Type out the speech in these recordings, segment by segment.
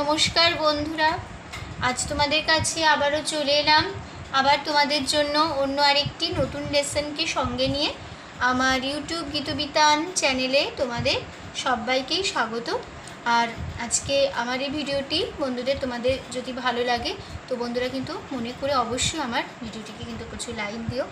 নমস্কার বন্ধুরা, আজ তোমাদের কাছে আবারও চলে এলাম। আবার তোমাদের জন্য অন্য আরেকটি নতুন লেসনকে সঙ্গে নিয়ে আমার ইউটিউব গীতবিতান চ্যানেলে তোমাদের সবাইকেই স্বাগত। আর আজকে আমার এই ভিডিওটি বন্ধুদের তোমাদের যদি ভালো লাগে, তো বন্ধুরা কিন্তু মনে করে অবশ্যই আমার ভিডিওটিকে কিন্তু প্রচুর লাইক দিও।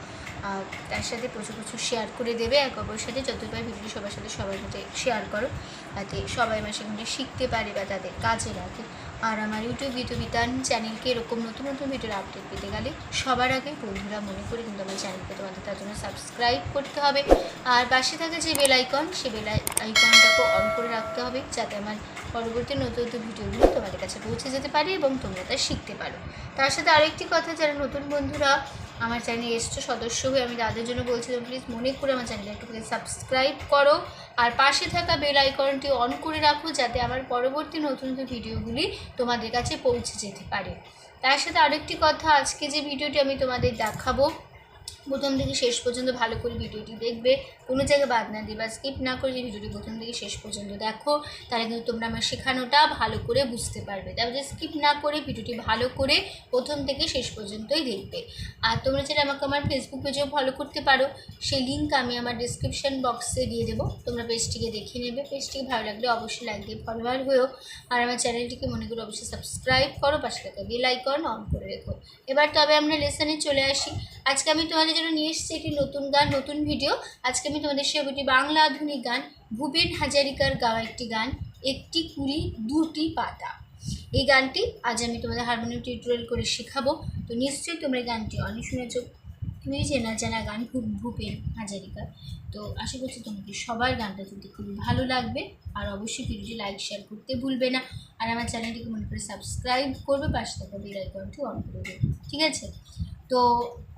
তার সাথে প্রচুর প্রচুর শেয়ার করে দেবে। এক অপরের সাথে যতবার ভিডিও সবার সাথে সবার মধ্যে শেয়ার করো যাতে সবাই আমার সেখানে শিখতে পারে বা তাদের কাজে লাগে। আর আমার ইউটিউব গীতবিতান চ্যানেলকে এরকম নতুন নতুন ভিডিওর আপডেট পেতে গেলে সবার আগে বন্ধুরা মনে করে কিন্তু আমার চ্যানেলকে তোমাদের তার জন্য সাবস্ক্রাইব করতে হবে। আর পাশে থাকে যে বেল আইকন সে বেল আইকনটাকে অন করে রাখতে হবে যাতে আমার পরবর্তী নতুন নতুন ভিডিওগুলো তোমাদের কাছে পৌঁছে যেতে পারে এবং তোমরা তা শিখতে পারো। তার সাথে আরেকটি কথা, যারা নতুন বন্ধুরা আমার চ্যানেলে এসছো, সদস্য হয়ে আমি তাদের জন্য বলছিলাম প্লিজ মনে করে আমার চ্যানেলটা একটু সাবস্ক্রাইব করো। আর পাশে থাকা বেল আইকনটি অন করে রাখো, যাতে আমার পরবর্তী নতুন নতুন ভিডিওগুলি তোমাদের কাছে পৌঁছে যেতে পারে। তার সাথে আরেকটি কথা, আজকে যে ভিডিওটি আমি তোমাদের দেখাবো প্রথম থেকে শেষ পর্যন্ত ভালো করে ভিডিওটি দেখবে, কোনো জায়গায় বাদ না দিয়ে বা স্কিপ না করে যে ভিডিওটি প্রথম থেকে শেষ পর্যন্ত দেখো, তাহলে কিন্তু তোমরা আমার শেখানোটা ভালো করে বুঝতে পারবে। তারপরে স্কিপ না করে ভিডিওটি ভালো করে প্রথম থেকে শেষ পর্যন্তই দেখবে। আর তোমরা যেটা আমাকে আমার ফেসবুক পেজেও ফলো করতে পারো, সেই লিঙ্ক আমি আমার ডিসক্রিপশান বক্সে দিয়ে দেবো। তোমরা পেজটিকে দেখে নেবে, পেজটিকে ভালো লাগলে অবশ্যই লাইক দিয়ে ফলোয়ার হয়েও, আর আমার চ্যানেলটিকে মনে করে অবশ্যই সাবস্ক্রাইব করো, পাশে থাকা বেল আইকন অন করে রেখো। এবার তবে আমরা লেসনে চলে আসি। আজকে আমি তোমাদের জন্য নিয়ে এসেছি একটি নতুন গান, নতুন ভিডিও আজকে আমি তোমাদের সে একটি বাংলা আধুনিক গান, ভূপেন হাজারিকার গাওয়া একটি গান, একটি কুড়ি দুটি পাতা। এই গানটি আজ আমি তোমাদের হারমোনিয়াম টিউটোরিয়াল করে শেখাবো। তো নিশ্চয়ই তোমরা গানটি অনেক শুনেছ। খুবই চেনা জানা গান খুব ভূপেন হাজারিকার, তো আশা করছি তোমাদের সবার গানটা কিন্তু খুবই ভালো লাগবে। আর অবশ্যই ভিডিওটি লাইক শেয়ার করতে ভুলবে না। আর আমার চ্যানেলটিকে মনে করে সাবস্ক্রাইব করবে, পাশে থাকা বেল আইকনটি অন করে দেবে। ঠিক আছে? তো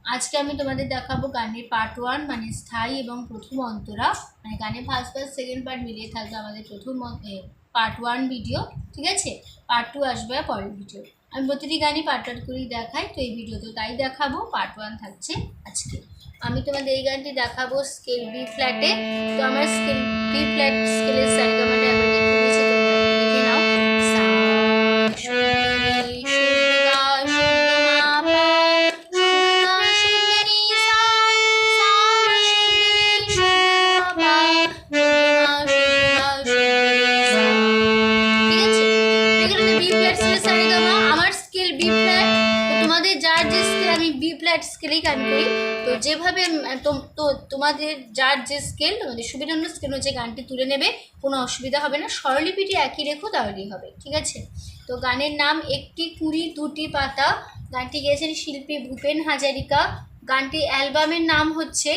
আজকে আমি তোমাদের দেখাবো গানের পার্ট ওয়ান মানে স্থায়ী এবং প্রথম অন্তরা। মানে গানের ফার্স্ট পার্ট সেকেন্ড পার্ট মিলিয়ে থাকবে আমাদের প্রথম পার্ট ওয়ান ভিডিও ঠিক আছে? পার্ট টু আসবে পরের ভিডিও আমি প্রতিটি গানই পার্ট পার্ট করেই দেখাই, তো এই ভিডিওতে তাই দেখাবো। পার্ট ওয়ান থাকছে আজকে। আমি তোমাদের এই গানটি দেখাবো স্কেল বি ফ্ল্যাটে তো আমার স্কেল বি ফ্ল্যাট স্কেলের তোমাদের যার যে স্কেল তোমাদের সুবিধা স্কেল যে গানটি তুলে নেবে, কোনো অসুবিধা হবে না। স্বরলিপিটি একই রেখো, তাহলেই হবে, ঠিক আছে? তো গানের নাম একটি কুড়ি দুটি পাতা। গানটি গেয়েছেন শিল্পী ভূপেন হাজারিকা। গানটি অ্যালবামের নাম হচ্ছে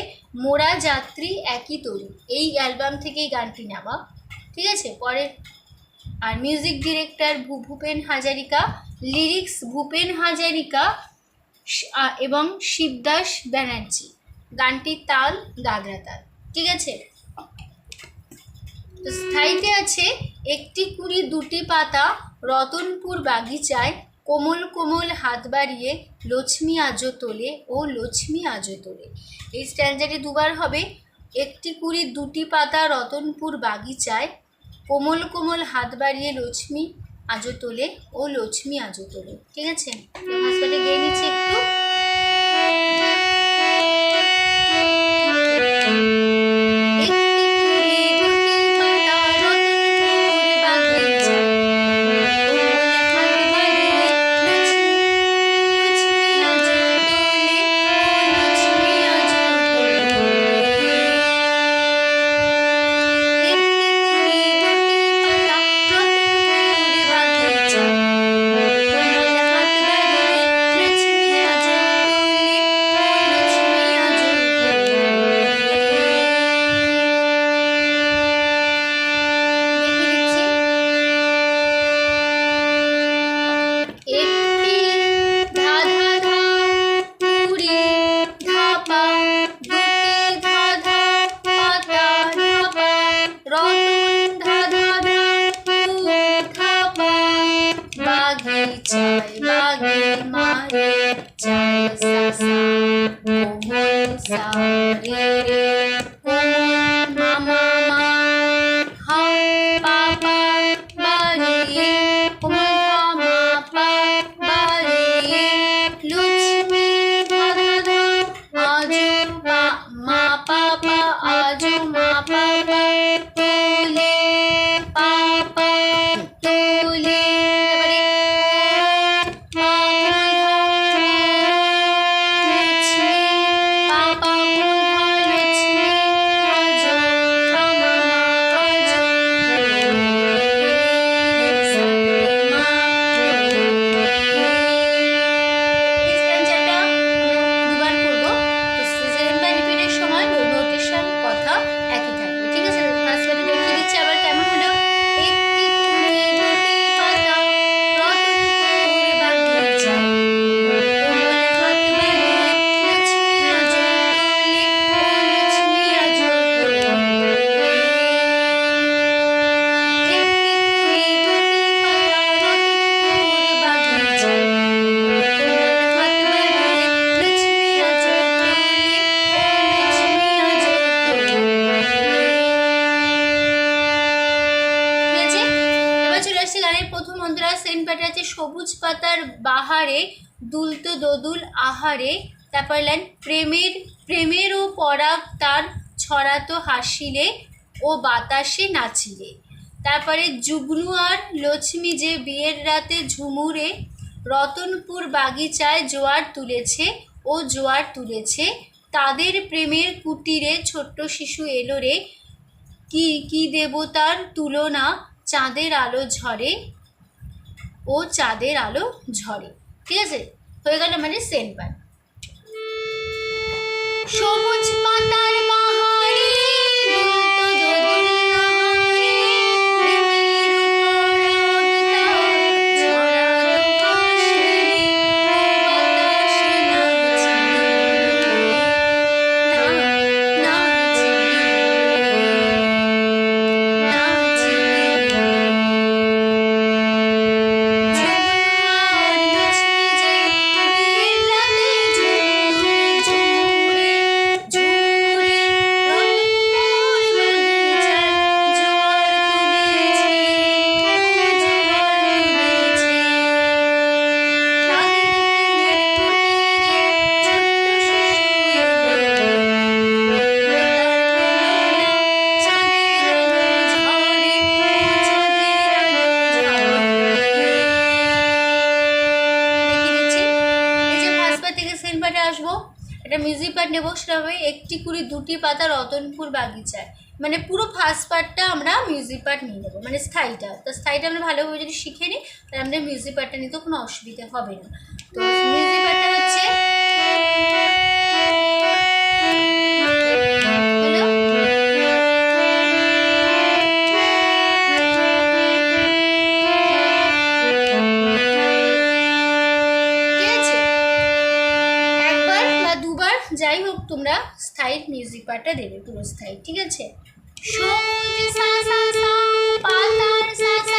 মোরা যাত্রী একই তরু। এই অ্যালবাম থেকেই গানটি নেওয়া, ঠিক আছে? পরের, আর music director Bhupen Hazarika, lyrics Bhupen Hazarika এবং শিবদাস ব্যানার্জি। গানটির তাল দাদরা তাল, ঠিক আছে? স্থায়ীতে আছে একটি কুড়ি দুটি পাতা রতনপুর বাগিচায় কোমল কোমল হাত বাড়িয়ে লক্ষ্মী আজো তোলে ও লক্ষ্মী আজো তোলে। এই স্ট্যান্ডারে দুবার হবে। একটি কুড়ি দুটি পাতা রতনপুর বাগিচায় কোমল কোমল হাত বাড়িয়ে লক্ষ্মী আজো তোলে ও লক্ষ্মী আজো তোলে। ঠিক আছে? গিয়ে নিচ্ছি একটি। Yeah. সবুজ বাহারে দুলতো দোদুল আহারে, তারপর লাইন প্রেমের প্রেমের ও পরাগ তার ছড়াতো হাসিলে ও বাতাসে নাচিলে। তারপরে যুগ্নু আর লক্ষ্মী যে বিয়ের রাতে ঝুমুরে রতনপুর বাগিচায় জোয়ার তুলেছে ও জোয়ার তুলেছে, তাদের প্রেমের কুটিরে ছোট্ট শিশু এলো রে, কি কি দেবতার তুলনা চাঁদের আলো ঝরে? ও চাঁদের আলো ঝরে। ঠিক আছে? হয়ে গেল মানে সেন্ট সবুজ পাতার থেকে আসব, একটা মিউজিক পার্ট নেব, সেটা হবে একটি কুড়ি দুটি পাতা রতনপুর বাগিচায়। মানে পুরো ফার্স্ট পার্টটা আমরা মিউজিক পার্ট নিয়ে নেব মানে স্থায়ীটা। তো স্থায়ীটা আমরা ভালোভাবে যদি শিখে নিই, তাহলে আমাদের মিউজিক পার্টটা নিতে কোনো অসুবিধা হবে না। তো মিউজিক পার্টটা হচ্ছে যাই হোক তোমরা স্থায়ী মিউজিক পার্টটা দেবে পুরো স্থায়ী, ঠিক আছে? সবুজ সা সা সা পাতার সা সা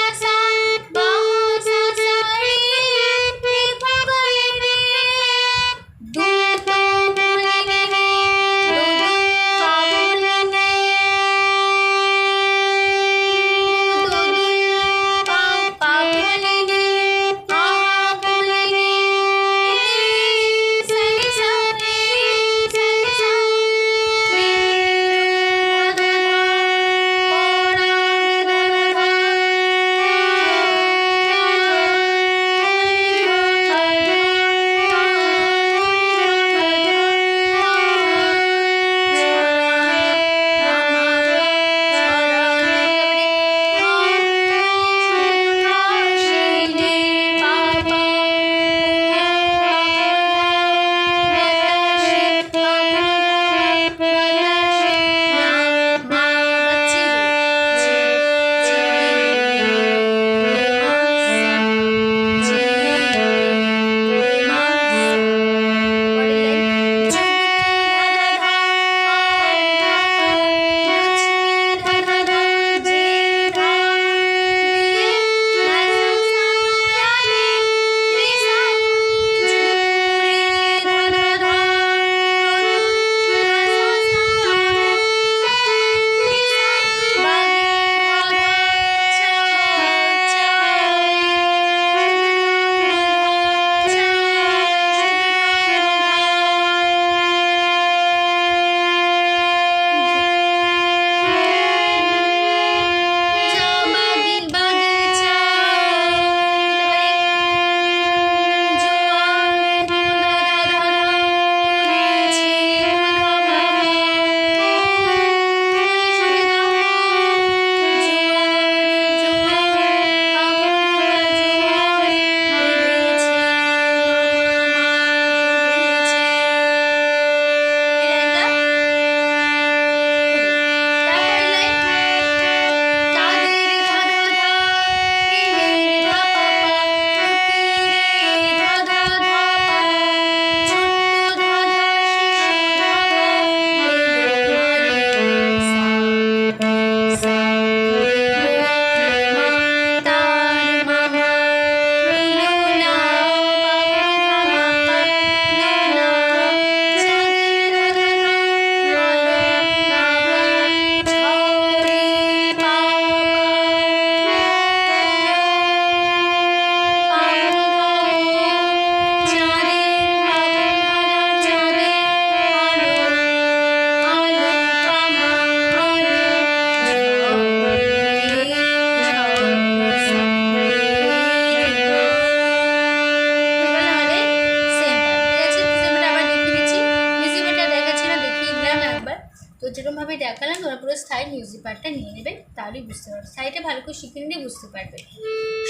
তাহলেই বুঝতে পারবে। স্থায়ীটা ভালো করে শিখে নিলে বুঝতে পারবে।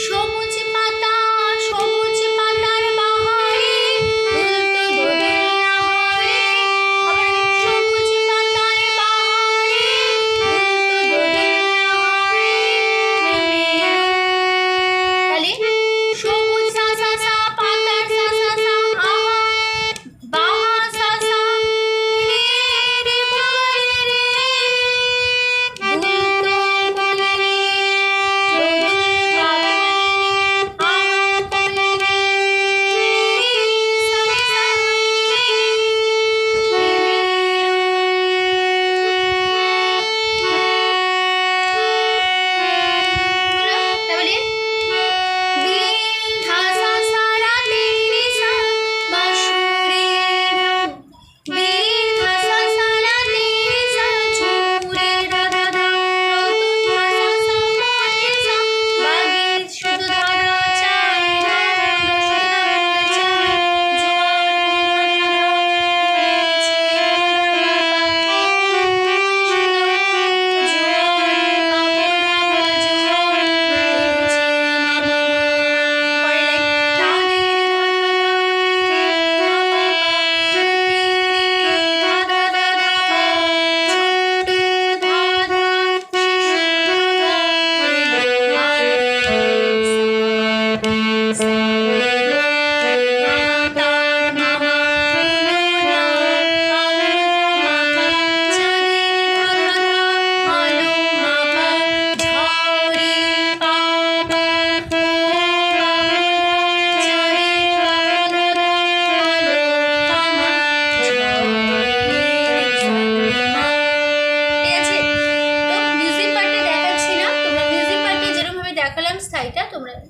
সবুজ পাতা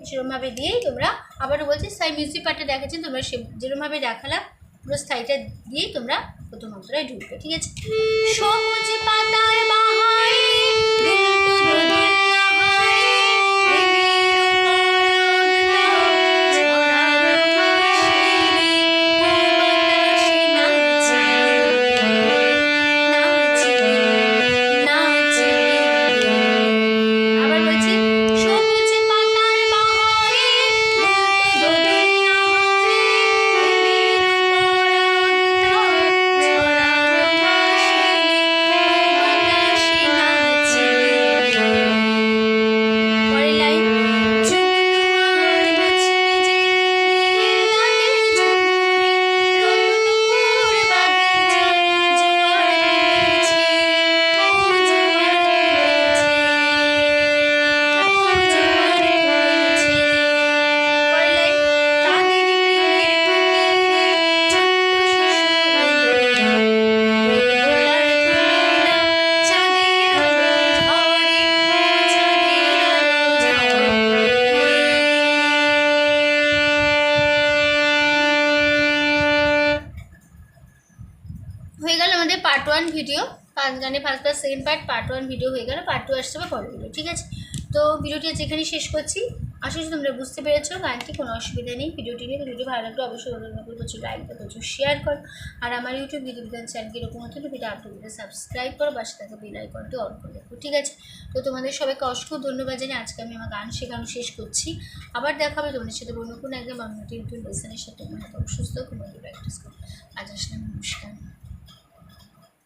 সেরকমভাবে দিয়েই তোমরা আবারও বলছি সাই মিউজিক পার্টে দেখাচ্ছি, তোমরা সে যেরমভাবে দেখালাম, পুরো স্থায়ীটা দিয়েই তোমরা প্রথম অন্তরায় ঢুকবে, ঠিক আছে? সবুজ পাতার বাহারে ভিডিও পাঁচ গানে first part second part part one video হয়ে গেল পার্ট টু আসতে হবে পরের ভিডিও ঠিক আছে? তো ভিডিওটি যেখানে শেষ করছি, আশা করি তোমরা বুঝতে পেরেছ, গানটি কোনো অসুবিধা নেই ভিডিওটি নিয়ে ভিডিওটি ভালো লাগলে অবশ্যই অনুরোধ করব প্রচুর লাইক করো, প্রচুর শেয়ার করো, আর আমার ইউটিউব ভিডিও বিধান চ্যানেলকে এরকম হতো ভিডিও আপলোড করে সাবস্ক্রাইব করো বাসা থেকে বেল আইকনটি অন করে দেখো ঠিক আছে? তো তোমাদের সবাইকে অসংখ্য ধন্যবাদ জানিয়ে আজকে আমি আমার গান শেখানো শেষ করছি। আবার দেখা হবে তোমাদের সাথে অন্য কোনো একদম আমি ইউটিউব লেসনের সাথে, তোমরা সুস্থ কোনো প্র্যাকটিস করো। আজ আসলে নমস্কার।